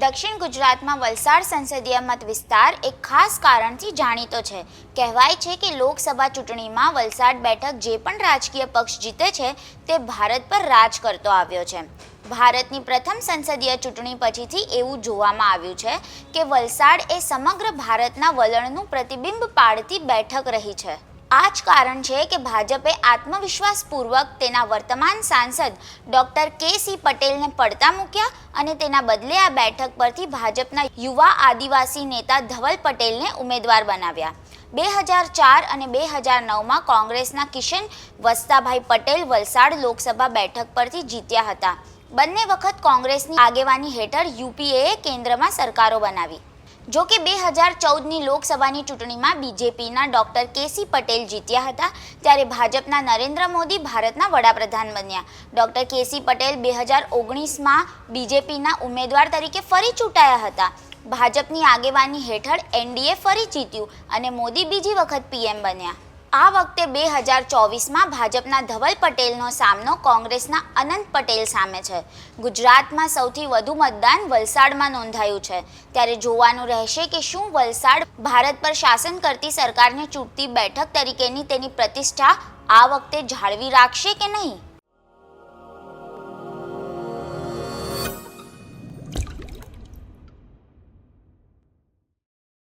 દક્ષિણ ગુજરાતમાં વલસાડ સંસદીય મત વિસ્તાર એક ખાસ કારણથી જાણીતો છે. કહેવાય છે કે લોકસભા ચૂંટણીમાં વલસાડ બેઠક જે પણ રાજકીય પક્ષ જીતે છે, તે ભારત પર રાજ કરતો આવ્યો છે. ભારતની પ્રથમ સંસદીય ચૂંટણી પછીથી એવું જોવામાં આવ્યું છે કે વલસાડ એ સમગ્ર ભારતના વલણનું પ્રતિબિંબ પાડતી બેઠક રહી છે. આ જ કારણ છે કે ભાજપે આત્મવિશ્વાસપૂર્વક તેના વર્તમાન સાંસદ ડોક્ટર કે સી પટેલને પડતા મૂક્યા અને તેના બદલે આ બેઠક પરથી ભાજપના યુવા આદિવાસી નેતા ધવલ પટેલને ઉમેદવાર બનાવ્યા. બે હજાર ચાર અને બે હજાર નવમાં કોંગ્રેસના કિશન વસ્તાભાઈ પટેલ વલસાડ લોકસભા બેઠક પરથી જીત્યા હતા. બંને વખત કોંગ્રેસની આગેવાની હેઠળ યુપીએએ કેન્દ્રમાં સરકારો બનાવી. જો કે બે હજાર ચૌદની લોકસભાની ચૂંટણીમાં બીજેપીના ડોક્ટર કેસી પટેલ જીત્યા હતા, ત્યારે ભાજપના નરેન્દ્ર મોદી ભારતના વડાપ્રધાન બન્યા. ડોક્ટર કેસી પટેલ બે હજાર ઓગણીસમાં બીજેપીના ઉમેદવાર તરીકે ફરી ચૂંટાયા હતા. ભાજપની આગેવાની હેઠળ એનડીએ ફરી જીત્યું અને મોદી બીજી વખત પીએમ બન્યા. આ વખતે બે હજાર ચોવીસમાં ભાજપના ધવલ પટેલનો સામનો કોંગ્રેસના અનંત પટેલ સામે છે. ગુજરાતમાં સૌથી વધુ મતદાન વલસાડમાં નોંધાયું છે. ત્યારે જોવાનું રહેશે કે શું વલસાડ ભારત પર શાસન કરતી સરકારને ચૂંટતી બેઠક તરીકેની તેની પ્રતિષ્ઠા આ વખતે જાળવી રાખશે કે નહીં?